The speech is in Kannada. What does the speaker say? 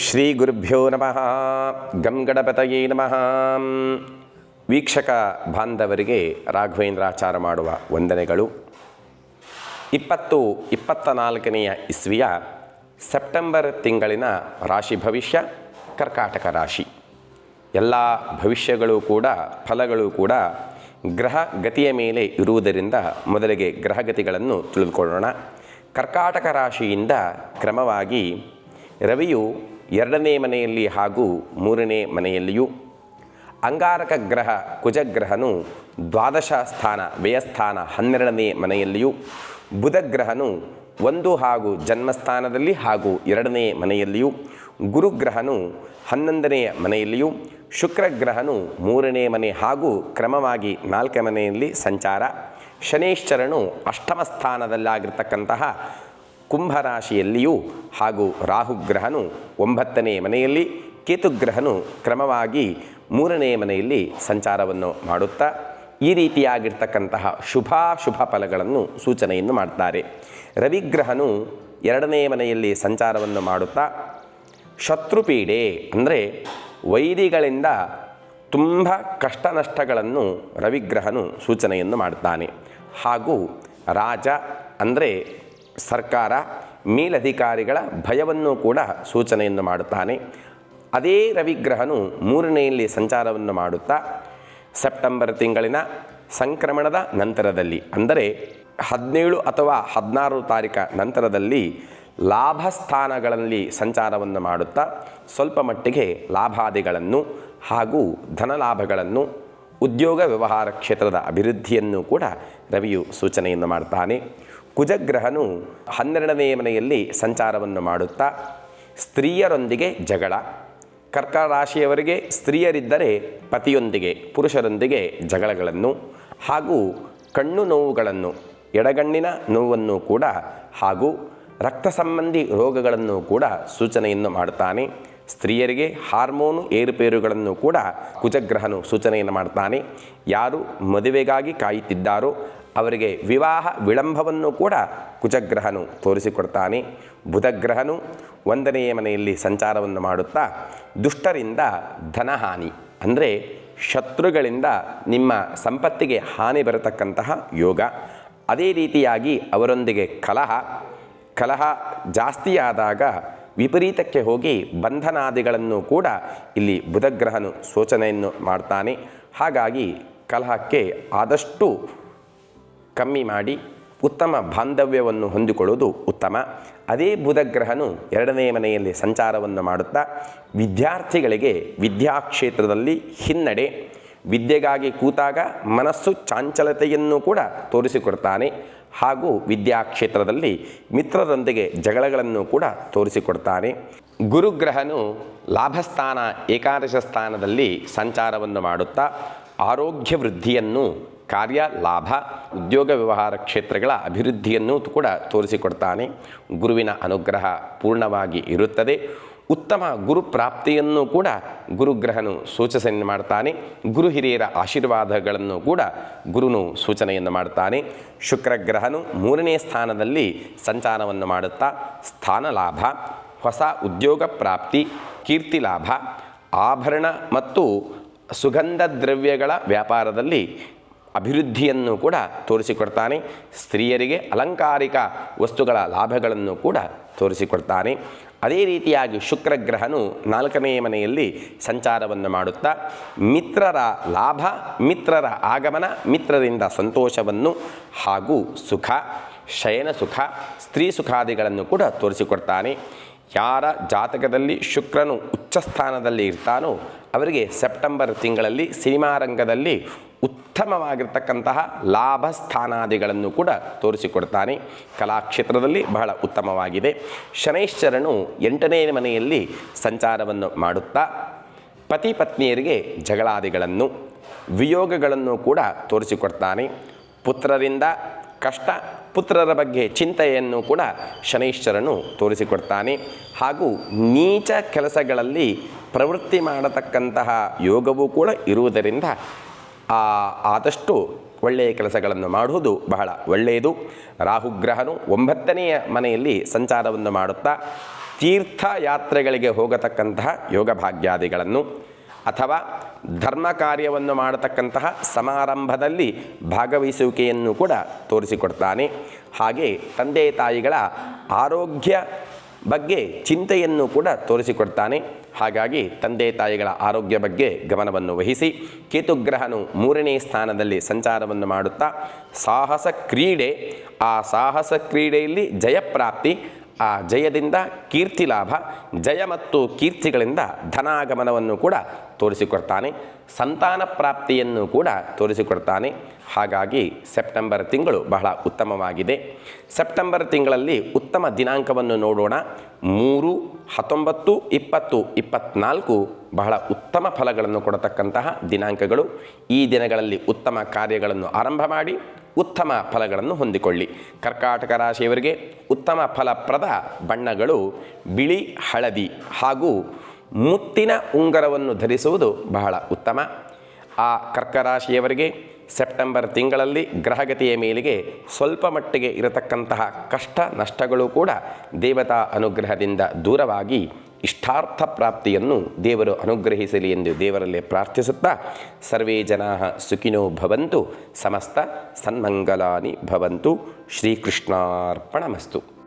ಶ್ರೀ ಗುರುಭ್ಯೋ ನಮಃ. ಗಂ ಗಣಪತಯೇ ನಮಃ. ವೀಕ್ಷಕ ಬಾಂಧವರಿಗೆ ರಾಘವೇಂದ್ರಾಚಾರ ಮಾಡುವ ವಂದನೆಗಳು. ಇಪ್ಪತ್ತು ಇಪ್ಪತ್ತ ನಾಲ್ಕನೆಯ ಇಸ್ವಿಯ ಸೆಪ್ಟೆಂಬರ್ ತಿಂಗಳಿನ ರಾಶಿ ಭವಿಷ್ಯ, ಕರ್ಕಾಟಕ ರಾಶಿ. ಎಲ್ಲ ಭವಿಷ್ಯಗಳು ಕೂಡ, ಫಲಗಳು ಕೂಡ ಗ್ರಹ ಗತಿಯ ಮೇಲೆ ಇರುವುದರಿಂದ ಮೊದಲಿಗೆ ಗ್ರಹಗತಿಗಳನ್ನು ತಿಳಿದುಕೊಳ್ಳೋಣ. ಕರ್ಕಾಟಕ ರಾಶಿಯಿಂದ ಕ್ರಮವಾಗಿ ರವಿಯು ಎರಡನೇ ಮನೆಯಲ್ಲಿ ಹಾಗೂ ಮೂರನೇ ಮನೆಯಲ್ಲಿಯೂ. ಅಂಗಾರಕ ಗ್ರಹ, ಕುಜಗ್ರಹನು ದ್ವಾದಶ ಸ್ಥಾನ, ವ್ಯಯಸ್ಥಾನ ಹನ್ನೆರಡನೇ ಮನೆಯಲ್ಲಿಯೂ. ಬುಧಗ್ರಹನು ಒಂದು ಹಾಗೂ ಜನ್ಮಸ್ಥಾನದಲ್ಲಿ ಹಾಗೂ ಎರಡನೇ ಮನೆಯಲ್ಲಿಯೂ. ಗುರುಗ್ರಹನು ಹನ್ನೊಂದನೆಯ ಮನೆಯಲ್ಲಿಯೂ. ಶುಕ್ರಗ್ರಹನು ಮೂರನೇ ಮನೆ ಹಾಗೂ ಕ್ರಮವಾಗಿ ನಾಲ್ಕನೇ ಮನೆಯಲ್ಲಿ ಸಂಚಾರ. ಶನೇಶ್ವರನು ಅಷ್ಟಮ ಸ್ಥಾನದಲ್ಲಾಗಿರ್ತಕ್ಕಂತಹ ಕುಂಭರಾಶಿಯಲ್ಲಿಯೂ ಹಾಗೂ ರಾಹುಗ್ರಹನು ಒಂಬತ್ತನೇ ಮನೆಯಲ್ಲಿ ಕೇತುಗ್ರಹನು ಕ್ರಮವಾಗಿ ಮೂರನೇ ಮನೆಯಲ್ಲಿ ಸಂಚಾರವನ್ನು ಮಾಡುತ್ತಾ ಈ ರೀತಿಯಾಗಿರ್ತಕ್ಕಂತಹ ಶುಭಾಶುಭ ಫಲಗಳನ್ನು ಸೂಚನೆಯನ್ನು ಮಾಡ್ತಾರೆ. ರವಿಗ್ರಹನು ಎರಡನೇ ಮನೆಯಲ್ಲಿ ಸಂಚಾರವನ್ನು ಮಾಡುತ್ತಾ ಶತ್ರುಪೀಡೆ ಅಂದರೆ ವೈರಿಗಳಿಂದ ತುಂಬ ಕಷ್ಟ ನಷ್ಟಗಳನ್ನು ರವಿಗ್ರಹನು ಸೂಚನೆಯನ್ನು ಮಾಡ್ತಾನೆ. ಹಾಗೂ ರಾಜ ಅಂದರೆ ಸರ್ಕಾರ ಮೇಲಧಿಕಾರಿಗಳ ಭಯವನ್ನು ಕೂಡ ಸೂಚನೆಯನ್ನು ಮಾಡುತ್ತಾನೆ. ಅದೇ ರವಿಗ್ರಹನು ಮೂರನೆಯಲ್ಲಿ ಸಂಚಾರವನ್ನು ಮಾಡುತ್ತಾ, ಸೆಪ್ಟೆಂಬರ್ ತಿಂಗಳಿನ ಸಂಕ್ರಮಣದ ನಂತರದಲ್ಲಿ, ಅಂದರೆ ಹದಿನೇಳು ಅಥವಾ ಹದಿನಾರು ತಾರೀಖ ನಂತರದಲ್ಲಿ ಲಾಭ ಸ್ಥಾನಗಳಲ್ಲಿ ಸಂಚಾರವನ್ನು ಮಾಡುತ್ತಾ, ಸ್ವಲ್ಪ ಮಟ್ಟಿಗೆ ಲಾಭಾದಿಗಳನ್ನು ಹಾಗೂ ಧನಲಾಭಗಳನ್ನು ಉದ್ಯೋಗ ವ್ಯವಹಾರ ಕ್ಷೇತ್ರದ ಅಭಿವೃದ್ಧಿಯನ್ನು ಕೂಡ ರವಿಯು ಸೂಚನೆಯನ್ನು ಮಾಡ್ತಾನೆ. ಕುಜಗ್ರಹನು ಹನ್ನೆರಡನೇ ಮನೆಯಲ್ಲಿ ಸಂಚಾರವನ್ನು ಮಾಡುತ್ತಾ ಸ್ತ್ರೀಯರೊಂದಿಗೆ ಜಗಳ. ಕರ್ಕ ರಾಶಿಯವರಿಗೆ ಸ್ತ್ರೀಯರಿದ್ದರೆ ಪತಿಯೊಂದಿಗೆ ಪುರುಷರೊಂದಿಗೆ ಜಗಳಗಳನ್ನು ಹಾಗೂ ಕಣ್ಣು ನೋವುಗಳನ್ನು, ಎಡಗಣ್ಣಿನ ನೋವನ್ನು ಕೂಡ ಹಾಗೂ ರಕ್ತ ಸಂಬಂಧಿ ರೋಗಗಳನ್ನು ಕೂಡ ಸೂಚನೆಯನ್ನು ಮಾಡುತ್ತಾನೆ. ಸ್ತ್ರೀಯರಿಗೆ ಹಾರ್ಮೋನು ಏರುಪೇರುಗಳನ್ನು ಕೂಡ ಕುಜಗ್ರಹನು ಸೂಚನೆಯನ್ನು ಮಾಡ್ತಾನೆ ಯಾರು ಮದುವೆಗಾಗಿ ಕಾಯುತ್ತಿದ್ದಾರೋ ಅವರಿಗೆ ವಿವಾಹ ವಿಳಂಬವನ್ನು ಕೂಡ ಕುಜಗ್ರಹನು ತೋರಿಸಿಕೊಡ್ತಾನೆ. ಬುಧಗ್ರಹನು ಒಂದನೆಯ ಮನೆಯಲ್ಲಿ ಸಂಚಾರವನ್ನು ಮಾಡುತ್ತಾ ದುಷ್ಟರಿಂದ ಧನಹಾನಿ, ಅಂದರೆ ಶತ್ರುಗಳಿಂದ ನಿಮ್ಮ ಸಂಪತ್ತಿಗೆ ಹಾನಿ ಬರತಕ್ಕಂತಹ ಯೋಗ. ಅದೇ ರೀತಿಯಾಗಿ ಅವರೊಂದಿಗೆ ಕಲಹ ಕಲಹ ಜಾಸ್ತಿಯಾದಾಗ ವಿಪರೀತಕ್ಕೆ ಹೋಗಿ ಬಂಧನಾದಿಗಳನ್ನು ಕೂಡ ಇಲ್ಲಿ ಬುಧಗ್ರಹನು ಸೂಚನೆಯನ್ನು ಮಾಡ್ತಾನೆ. ಹಾಗಾಗಿ ಕಲಹಕ್ಕೆ ಆದಷ್ಟು ಕಮ್ಮಿ ಮಾಡಿ ಉತ್ತಮ ಬಾಂಧವ್ಯವನ್ನು ಹೊಂದಿಕೊಳ್ಳುವುದು ಉತ್ತಮ. ಅದೇ ಬುಧಗ್ರಹನು ಎರಡನೇ ಮನೆಯಲ್ಲಿ ಸಂಚಾರವನ್ನು ಮಾಡುತ್ತಾ ವಿದ್ಯಾರ್ಥಿಗಳಿಗೆ ವಿದ್ಯಾಕ್ಷೇತ್ರದಲ್ಲಿ ಹಿನ್ನಡೆ. ವಿದ್ಯೆಗಾಗಿ ಕೂತಾಗ ಮನಸ್ಸು ಚಾಂಚಲತೆಯನ್ನು ಕೂಡ ತೋರಿಸಿಕೊಡ್ತಾನೆ ಹಾಗೂ ವಿದ್ಯಾಕ್ಷೇತ್ರದಲ್ಲಿ ಮಿತ್ರರೊಂದಿಗೆ ಜಗಳಗಳನ್ನು ಕೂಡ ತೋರಿಸಿಕೊಡ್ತಾನೆ. ಗುರುಗ್ರಹನು ಲಾಭಸ್ಥಾನ ಏಕಾದಶ ಸ್ಥಾನದಲ್ಲಿ ಸಂಚಾರವನ್ನು ಮಾಡುತ್ತಾ ಆರೋಗ್ಯ ವೃದ್ಧಿಯನ್ನು ಕಾರ್ಯ, ಲಾಭ, ಉದ್ಯೋಗ ವ್ಯವಹಾರ ಕ್ಷೇತ್ರಗಳ ಅಭಿವೃದ್ಧಿಯನ್ನು ಕೂಡ ತೋರಿಸಿಕೊಡ್ತಾನೆ. ಗುರುವಿನ ಅನುಗ್ರಹ ಪೂರ್ಣವಾಗಿ ಇರುತ್ತದೆ. ಉತ್ತಮ ಗುರು ಪ್ರಾಪ್ತಿಯನ್ನು ಕೂಡ ಗುರುಗ್ರಹನು ಸೂಚನೆಯನ್ನು ಮಾಡ್ತಾನೆ. ಗುರು ಹಿರಿಯರ ಆಶೀರ್ವಾದಗಳನ್ನು ಕೂಡ ಗುರುನು ಸೂಚನೆಯನ್ನು ಮಾಡ್ತಾನೆ. ಶುಕ್ರಗ್ರಹನು ಮೂರನೇ ಸ್ಥಾನದಲ್ಲಿ ಸಂಚಾರವನ್ನು ಮಾಡುತ್ತಾ, ಸ್ಥಾನ ಲಾಭ, ಹೊಸ ಉದ್ಯೋಗ ಪ್ರಾಪ್ತಿ, ಕೀರ್ತಿ ಲಾಭ, ಆಭರಣ ಮತ್ತು ಸುಗಂಧ ದ್ರವ್ಯಗಳ ವ್ಯಾಪಾರದಲ್ಲಿ ಅಭಿವೃದ್ಧಿಯನ್ನು ಕೂಡ ತೋರಿಸಿಕೊಡ್ತಾನೆ. ಸ್ತ್ರೀಯರಿಗೆ ಅಲಂಕಾರಿಕ ವಸ್ತುಗಳ ಲಾಭಗಳನ್ನು ಕೂಡ ತೋರಿಸಿಕೊಡ್ತಾನೆ. ಅದೇ ರೀತಿಯಾಗಿ ಶುಕ್ರಗ್ರಹನು ನಾಲ್ಕನೆಯ ಮನೆಯಲ್ಲಿ ಸಂಚಾರವನ್ನು ಮಾಡುತ್ತಾ, ಮಿತ್ರರ ಲಾಭ, ಮಿತ್ರರ ಆಗಮನ, ಮಿತ್ರರಿಂದ ಸಂತೋಷವನ್ನು ಹಾಗೂ ಸುಖ, ಶಯನ ಸುಖ, ಸ್ತ್ರೀ ಸುಖಾದಿಗಳನ್ನು ಕೂಡ ತೋರಿಸಿಕೊಡ್ತಾನೆ. ಯಾರ ಜಾತಕದಲ್ಲಿ ಶುಕ್ರನು ಉಚ್ಚ ಸ್ಥಾನದಲ್ಲಿ ಇರ್ತಾನೋ ಅವರಿಗೆ ಸೆಪ್ಟೆಂಬರ್ ತಿಂಗಳಲ್ಲಿ ಸಿನಿಮಾ ರಂಗದಲ್ಲಿ ಉತ್ತಮವಾಗಿರ್ತಕ್ಕಂತಹ ಲಾಭ ಸ್ಥಾನಾದಿಗಳನ್ನು ಕೂಡ ತೋರಿಸಿಕೊಡ್ತಾನೆ. ಕಲಾಕ್ಷೇತ್ರದಲ್ಲಿ ಬಹಳ ಉತ್ತಮವಾಗಿದೆ. ಶನೈಶ್ಚರನು ಎಂಟನೇ ಮನೆಯಲ್ಲಿ ಸಂಚಾರವನ್ನು ಮಾಡುತ್ತಾ ಪತಿ ಪತ್ನಿಯರಿಗೆ ಜಗಳಾದಿಗಳನ್ನು, ವಿಯೋಗಗಳನ್ನು ಕೂಡ ತೋರಿಸಿಕೊಡ್ತಾನೆ. ಪುತ್ರರಿಂದ ಕಷ್ಟ ಪುತ್ರರ ಬಗ್ಗೆ ಚಿಂತೆಯನ್ನು ಕೂಡ ಶನೈಶ್ವರನು ತೋರಿಸಿಕೊಡ್ತಾನೆ. ಹಾಗೂ ನೀಚ ಕೆಲಸಗಳಲ್ಲಿ ಪ್ರವೃತ್ತಿ ಮಾಡತಕ್ಕಂತಹ ಯೋಗವೂ ಕೂಡ ಇರುವುದರಿಂದ ಆದಷ್ಟು ಒಳ್ಳೆಯ ಕೆಲಸಗಳನ್ನು ಮಾಡುವುದು ಬಹಳ ಒಳ್ಳೆಯದು. ರಾಹುಗ್ರಹನು ಒಂಬತ್ತನೆಯ ಮನೆಯಲ್ಲಿ ಸಂಚಾರವನ್ನು ಮಾಡುತ್ತಾ ತೀರ್ಥಯಾತ್ರೆಗಳಿಗೆ ಹೋಗತಕ್ಕಂತಹ ಯೋಗ ಭಾಗ್ಯಾದಿಗಳನ್ನು ಅಥವಾ ಧರ್ಮ ಕಾರ್ಯವನ್ನು ಮಾಡತಕ್ಕಂತಹ ಸಮಾರಂಭದಲ್ಲಿ ಭಾಗವಹಿಸುವಿಕೆಯನ್ನು ಕೂಡ ತೋರಿಸಿಕೊಡ್ತಾನೆ. ಹಾಗೆ ತಂದೆ ತಾಯಿಗಳ ಆರೋಗ್ಯ ಬಗ್ಗೆ ಚಿಂತೆಯನ್ನು ಕೂಡ ತೋರಿಸಿಕೊಡ್ತಾನೆ. ಹಾಗಾಗಿ ತಂದೆ ತಾಯಿಗಳ ಆರೋಗ್ಯ ಬಗ್ಗೆ ಗಮನವನ್ನು ವಹಿಸಿ ಕೇತುಗ್ರಹನು ಮೂರನೇ ಸ್ಥಾನದಲ್ಲಿ ಸಂಚಾರವನ್ನು ಮಾಡುತ್ತಾ ಸಾಹಸ ಕ್ರೀಡೆ, ಆ ಸಾಹಸ ಕ್ರೀಡೆಯಲ್ಲಿ ಜಯಪ್ರಾಪ್ತಿ, ಆ ಜಯದಿಂದ ಕೀರ್ತಿ ಲಾಭ ಜಯ ಮತ್ತು ಕೀರ್ತಿಗಳಿಂದ ಧನಾಗಮನವನ್ನು ಕೂಡ ತೋರಿಸಿಕೊಡ್ತಾನೆ. ಸಂತಾನ ಪ್ರಾಪ್ತಿಯನ್ನು ಕೂಡ ತೋರಿಸಿಕೊಡ್ತಾನೆ. ಹಾಗಾಗಿ ಸೆಪ್ಟೆಂಬರ್ ತಿಂಗಳು ಬಹಳ ಉತ್ತಮವಾಗಿದೆ. ಸೆಪ್ಟೆಂಬರ್ ತಿಂಗಳಲ್ಲಿ ಉತ್ತಮ ದಿನಾಂಕವನ್ನು ನೋಡೋಣ. ಮೂರು, ಹತ್ತೊಂಬತ್ತು, ಇಪ್ಪತ್ತು, ಇಪ್ಪತ್ನಾಲ್ಕು ಬಹಳ ಉತ್ತಮ ಫಲಗಳನ್ನು ಕೊಡತಕ್ಕಂತಹ ದಿನಾಂಕಗಳು. ಈ ದಿನಗಳಲ್ಲಿ ಉತ್ತಮ ಕಾರ್ಯಗಳನ್ನು ಆರಂಭ ಮಾಡಿ ಉತ್ತಮ ಫಲಗಳನ್ನು ಹೊಂದಿಕೊಳ್ಳಿ. ಕರ್ಕಾಟಕ ರಾಶಿಯವರಿಗೆ ಉತ್ತಮ ಫಲಪ್ರದ ಬಣ್ಣಗಳು ಬಿಳಿ, ಹಳದಿ ಹಾಗೂ ಮುತ್ತಿನ ಉಂಗರವನ್ನು ಧರಿಸುವುದು ಬಹಳ ಉತ್ತಮ. ಆ ಕರ್ಕರಾಶಿಯವರಿಗೆ ಸೆಪ್ಟೆಂಬರ್ ತಿಂಗಳಲ್ಲಿ ಗ್ರಹಗತಿಯ ಮೇಲಿಗೆ ಸ್ವಲ್ಪ ಮಟ್ಟಿಗೆ ಇರತಕ್ಕಂತಹ ಕಷ್ಟ ನಷ್ಟಗಳು ಕೂಡ ದೇವತಾ ಅನುಗ್ರಹದಿಂದ ದೂರವಾಗಿ ಇಷ್ಟಾರ್ಥ ಪ್ರಾಪ್ತಿಯನ್ನು ದೇವರು ಅನುಗ್ರಹಿಸಲಿ ಎಂದು ದೇವರಲ್ಲಿ ಪ್ರಾರ್ಥಿಸುತ್ತಾ, ಸರ್ವೇ ಜನಾ ಸುಖಿನೋ ಭವಂತು, ಸಮಸ್ತ ಸನ್ಮಂಗಲಾನಿ ಭವಂತು, ಶ್ರೀಕೃಷ್ಣಾರ್ಪಣಮಸ್ತು.